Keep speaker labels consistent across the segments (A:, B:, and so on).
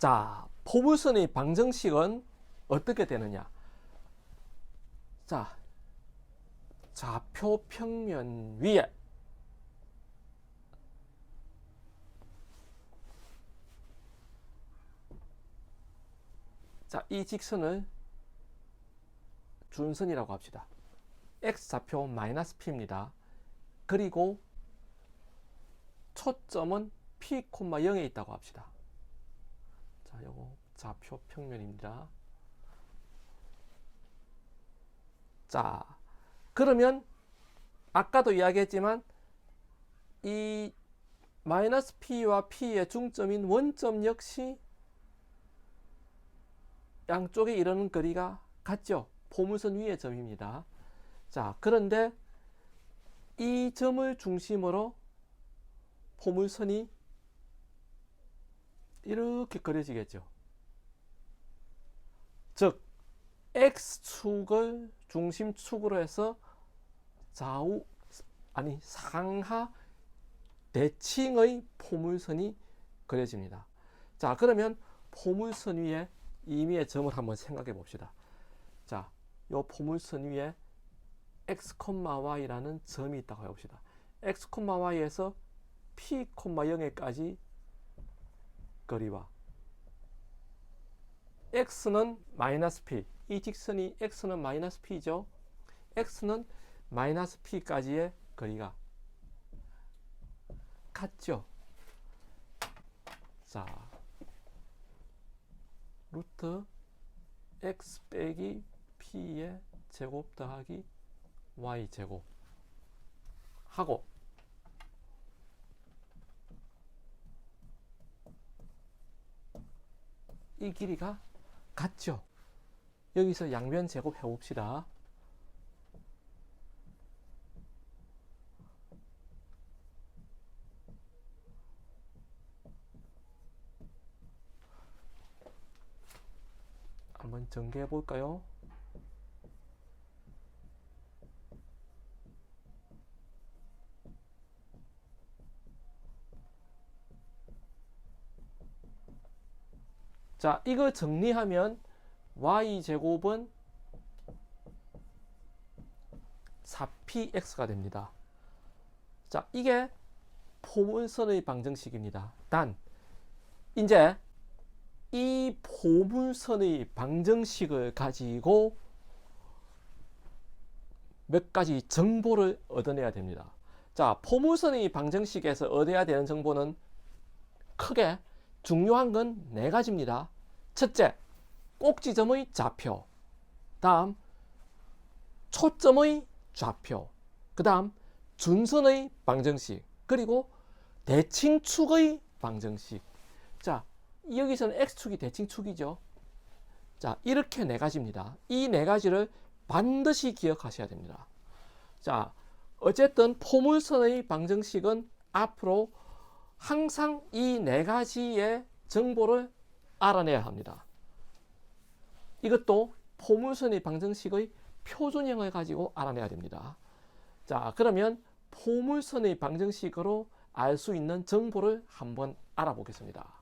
A: 자, 포물선의 방정식은 어떻게 되느냐? 자, 좌표 평면 위에 자, 이 직선을 준선이라고 합시다. x좌표 마이너스 p입니다. 그리고 초점은 p, 0에 있다고 합시다. 자, 요거 좌표 평면입니다. 자, 그러면 아까도 이야기했지만 이 마이너스 p와 p의 중점인 원점 역시 양쪽에 이르는 거리가 같죠. 포물선 위의 점입니다. 자, 그런데 이 점을 중심으로 포물선이 이렇게 그려지겠죠. 즉, x축을 중심축으로 해서 좌우, 아니, 상하 대칭의 포물선이 그려집니다. 자, 그러면 포물선 위에 임의의 점을 한번 생각해 봅시다. 자, 요 포물선 위에 x, y라는 점이 있다고 해봅시다. x, y에서 p, 0에까지 거리와 x는 마이너스 p, 이 직선이 x는 마이너스 p죠. x는 마이너스 p까지의 거리가 같죠. 자, 루트 x 빼기 p의 제곱 더하기 y 제곱 하고 이 길이가 같죠. 여기서 양변 제곱 해봅시다. 한번 전개해 볼까요? 자, 이거 정리하면 y 제곱은 4px가 됩니다. 자, 이게 포물선의 방정식입니다. 단, 이제 이 포물선의 방정식을 가지고 몇 가지 정보를 얻어내야 됩니다. 자, 포물선의 방정식에서 얻어야 되는 정보는 크게 중요한 건 네 가지입니다. 첫째, 꼭지점의 좌표. 다음, 초점의 좌표. 그 다음, 준선의 방정식. 그리고 대칭축의 방정식. 자, 여기서는 x축이 대칭축이죠. 자, 이렇게 네 가지입니다. 이 네 가지를 반드시 기억하셔야 됩니다. 자, 어쨌든 포물선의 방정식은 앞으로 항상 이 네 가지의 정보를 알아내야 합니다. 이것도 포물선의 방정식의 표준형을 가지고 알아내야 됩니다. 자, 그러면 포물선의 방정식으로 알 수 있는 정보를 한번 알아보겠습니다.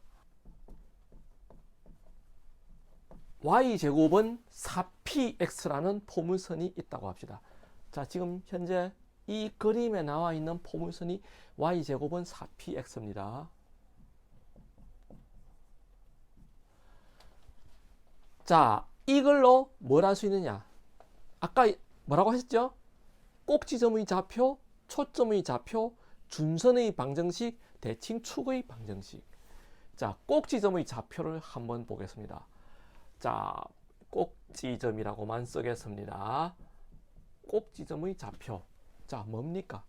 A: y제곱은 4px라는 포물선이 있다고 합시다. 자, 지금 현재 이 그림에 나와 있는 포물선이 y제곱은 4px입니다. 자, 이걸로 뭘 할 수 있느냐? 아까 뭐라고 하셨죠? 꼭지점의 좌표, 초점의 좌표, 준선의 방정식, 대칭 축의 방정식. 자, 꼭지점의 좌표를 한번 보겠습니다. 자, 꼭지점이라고만 쓰겠습니다. 꼭지점의 좌표. 자, 뭡니까?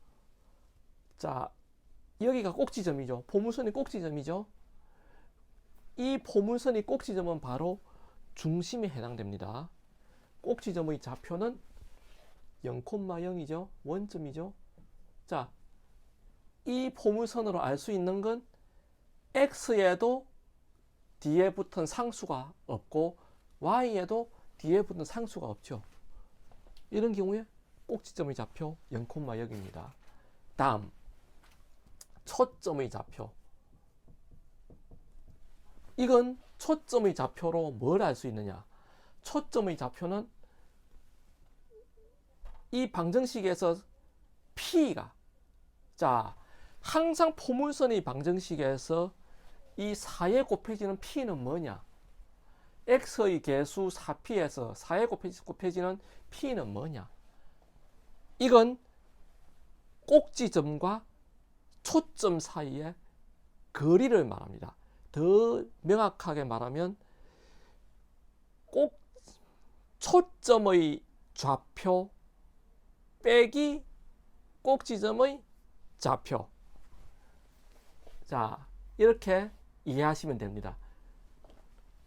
A: 자, 여기가 꼭지점이죠. 포물선이 꼭지점이죠. 이 포물선이 꼭지점은 바로 중심에 해당됩니다. 꼭지점의 좌표는 0,0이죠. 원점이죠. 자, 이 포물선으로 알 수 있는 건 x에도 뒤에 붙은 상수가 없고 y에도 뒤에 붙은 상수가 없죠. 이런 경우에 꼭지점의 좌표 0,0입니다. 다음 초점의 좌표 이건 초점의 좌표로 뭘 알 수 있느냐? 초점의 좌표는 이 방정식에서 P가 자 항상 포물선의 방정식에서 이 4에 곱해지는 P는 뭐냐? X의 개수 4P에서 4에 곱해지, 곱해지는 P는 뭐냐? 이건 꼭지점과 초점 사이의 거리를 말합니다. 더 명확하게 말하면 꼭 초점의 좌표 빼기 꼭지점의 좌표. 자, 이렇게 이해하시면 됩니다.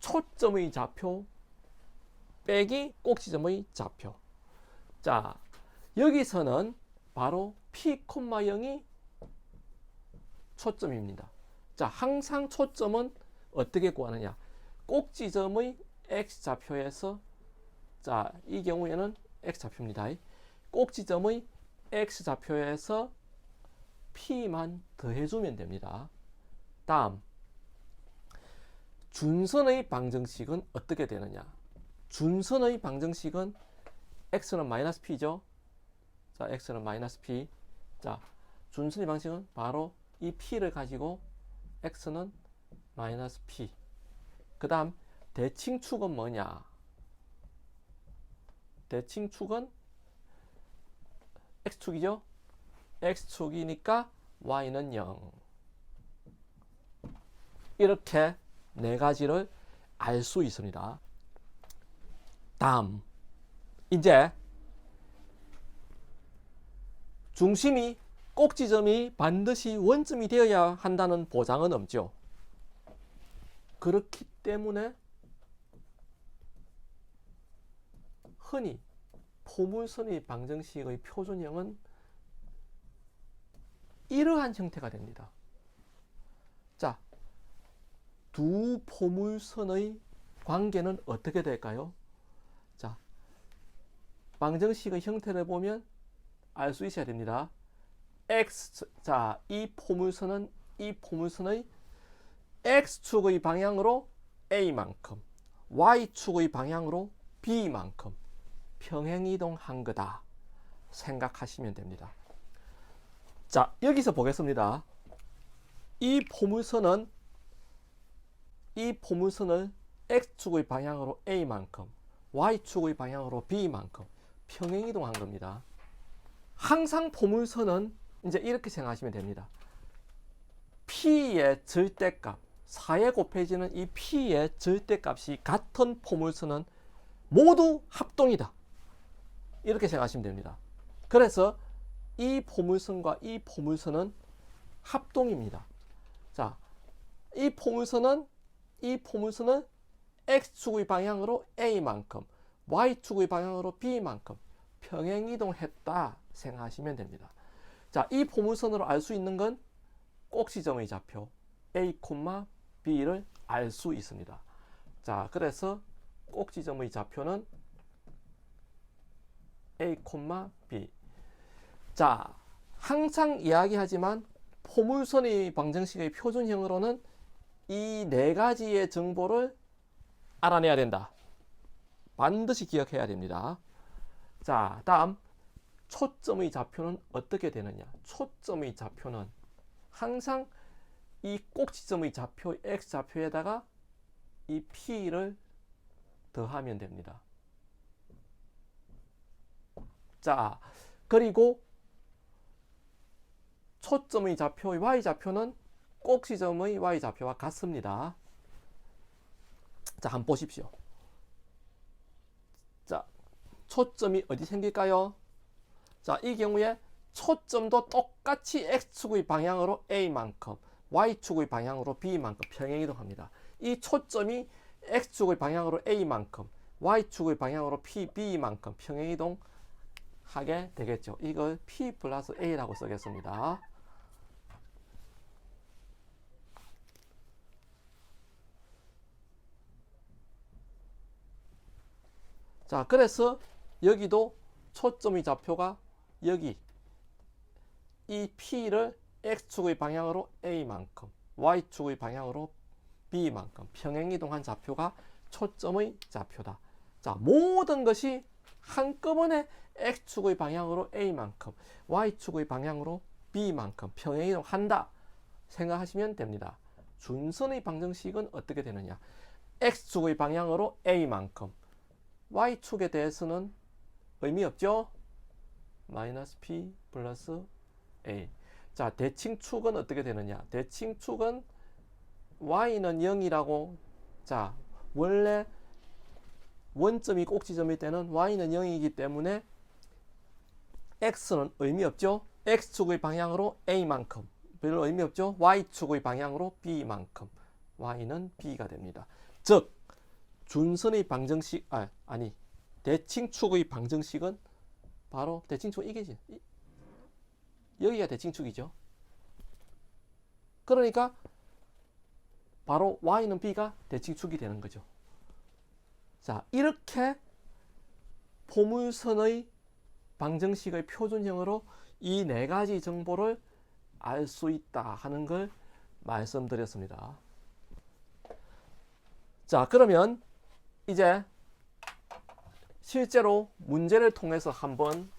A: 초점의 좌표 빼기 꼭지점의 좌표. 자, 여기서는 바로 P, 0이 초점입니다. 자, 항상 초점은 어떻게 구하느냐? 꼭지점의 x 좌표에서 자, 이 경우에는 x 좌표입니다. 꼭지점의 x 좌표에서 p만 더해주면 됩니다. 다음, 준선의 방정식은 어떻게 되느냐? 준선의 방정식은 x는 마이너스 p죠. 자, x는 마이너스 p. 자, 준선의 방식은 바로 이 p를 가지고 x는 마이너스 p. 그 다음 대칭축은 뭐냐? 대칭축은 x축이죠? x축이니까 y는 0. 이렇게 네 가지를 알 수 있습니다. 다음 이제 중심이 꼭지점이 반드시 원점이 되어야 한다는 보장은 없죠. 그렇기 때문에 흔히 포물선의 방정식의 표준형은 이러한 형태가 됩니다. 자, 두 포물선의 관계는 어떻게 될까요? 자, 방정식의 형태를 보면 알 수 있어야 됩니다. x 자, 이 포물선은 이 포물선의 x축의 방향으로 a만큼, y축의 방향으로 b만큼 평행 이동한 거다 생각하시면 됩니다. 자, 여기서 보겠습니다. 이 포물선은 이 포물선을 x축의 방향으로 a만큼, y축의 방향으로 b만큼 평행 이동한 겁니다. 항상 포물선은 이제 이렇게 생각하시면 됩니다. P의 절대값, 4에 곱해지는 이 P의 절대값이 같은 포물선은 모두 합동이다. 이렇게 생각하시면 됩니다. 그래서 이 포물선과 이 포물선은 합동입니다. 자, 이 포물선은 이 포물선은 x축의 방향으로 a만큼, y축의 방향으로 b만큼 평행 이동했다 생각하시면 됩니다. 자, 이 포물선으로 알 수 있는 건 꼭지점의 좌표 a, b를 알 수 있습니다. 자, 그래서 꼭지점의 좌표는 a, b. 자, 항상 이야기하지만 포물선의 방정식의 표준형으로는 이 네 가지의 정보를 알아내야 된다. 반드시 기억해야 됩니다. 자, 다음 초점의 좌표는 어떻게 되느냐? 초점의 좌표는 항상 이 꼭지점의 좌표 x 좌표에다가 이 p를 더하면 됩니다. 자, 그리고 초점의 좌표의 y 좌표는 꼭지점의 y 좌표와 같습니다. 자, 한번 보십시오. 자, 초점이 어디 생길까요? 자, 이 경우에 초점도 똑같이 x축의 방향으로 a만큼, y축의 방향으로 b만큼 평행 이동합니다. 이 초점이 x축의 방향으로 a만큼, y축의 방향으로 p, b만큼 평행 이동하게 되겠죠. 이걸 p 플러스 a라고 쓰겠습니다. 자, 그래서 여기도 초점의 좌표가 여기 이 P를 X축의 방향으로 A만큼 Y축의 방향으로 b만큼 평행이동한 좌표가 초점의 좌표다. 자, 모든 것이 한꺼번에 x축의 방향으로 a만큼, y축의 방향으로 b만큼 평행이동한다 생각하시면 됩니다. 준선의 방정식은 어떻게 되느냐? x축의 방향으로 a만큼, y축에 대해서는 의미 없죠? 마이너스 p 플러스 a. 자, 대칭축은 어떻게 되느냐? 대칭축은 y는 0이라고 자, 원래 원점이 꼭지점일 때는 y는 0이기 때문에 x는 의미 없죠. x축의 방향으로 a만큼 별로 의미 없죠. y축의 방향으로 b만큼 y는 b가 됩니다. 즉 준선의 방정식 아, 아니 대칭축의 방정식은 바로 대칭축 이게지. 이- 여기가 대칭축이죠. 그러니까 바로 y는 b가 대칭축이 되는 거죠. 자, 이렇게 포물선의 방정식의 표준형으로 이 네 가지 정보를 알 수 있다 하는 걸 말씀드렸습니다. 자, 그러면 이제 실제로 문제를 통해서 한번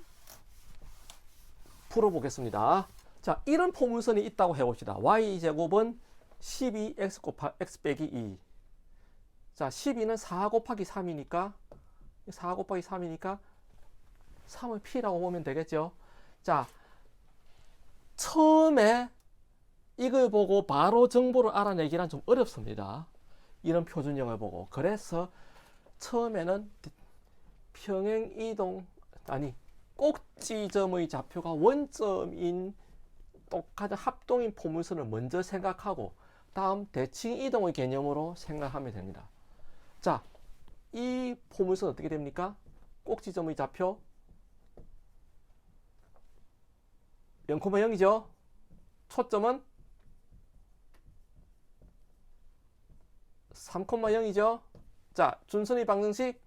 A: 풀어보겠습니다. 자, 이런 포물선이 있다고 해봅시다. y제곱은 12x 곱하 x 빼기 2. 자, 12는 4 곱하기 3이니까 4 곱하기 3이니까 3을 p라고 보면 되겠죠. 자, 처음에 이걸 보고 바로 정보를 알아내기란 좀 어렵습니다. 이런 표준형을 보고. 그래서 처음에는 평행 이동 아니 꼭지점의 좌표가 원점인 똑같은 합동인 포물선을 먼저 생각하고 다음 대칭 이동의 개념으로 생각하면 됩니다. 자, 이 포물선 어떻게 됩니까? 꼭지점의 좌표 0,0이죠. 초점은 3,0이죠. 자, 준선의 방정식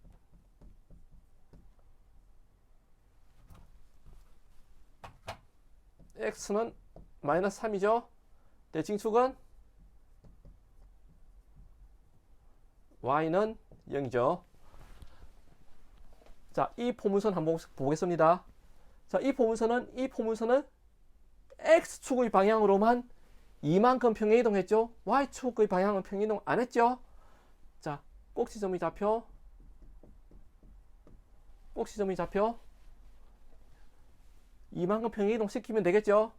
A: x는 마이너스 3이죠. 대칭축은 y는 0이죠. 자, 이 포물선 한번 보겠습니다. 자, 이 포물선은 이 포물선은 x축의 방향으로만 이만큼 평행 이동했죠. y축의 방향은 평행 이동 안 했죠. 자, 꼭지점의 좌표 꼭지점의 좌표 이만큼 평행 이동 시키면 되겠죠.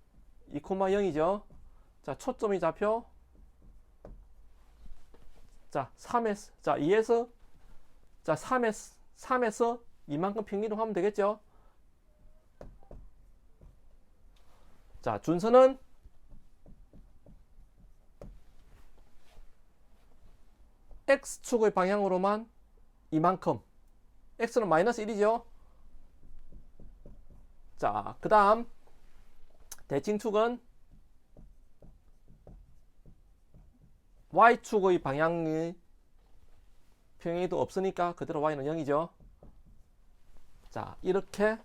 A: 2,0이죠. 자, 초점의 좌표 자, 3에서 자, 2에서 자, 3에서 3에서 이만큼 평행 이동하면 되겠죠. 자, 준선은 x축의 방향으로만 이만큼 x는 마이너스 1이죠. 자, 그 다음 대칭축은 y축의 방향이 평행이도 없으니까 그대로 y는 0이죠. 자, 이렇게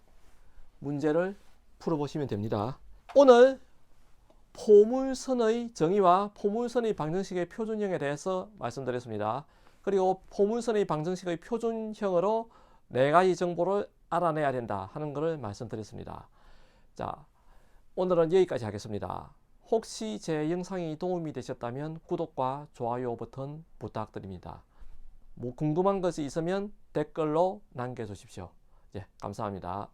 A: 문제를 풀어보시면 됩니다. 오늘 포물선의 정의와 포물선의 방정식의 표준형에 대해서 말씀드렸습니다. 그리고 포물선의 방정식의 표준형으로 네 가지 정보를 알아내야 된다 하는 것을 말씀드렸습니다. 자, 오늘은 여기까지 하겠습니다. 혹시 제 영상이 도움이 되셨다면 구독과 좋아요 버튼 부탁드립니다. 뭐 궁금한 것이 있으면 댓글로 남겨주십시오. 예, 감사합니다.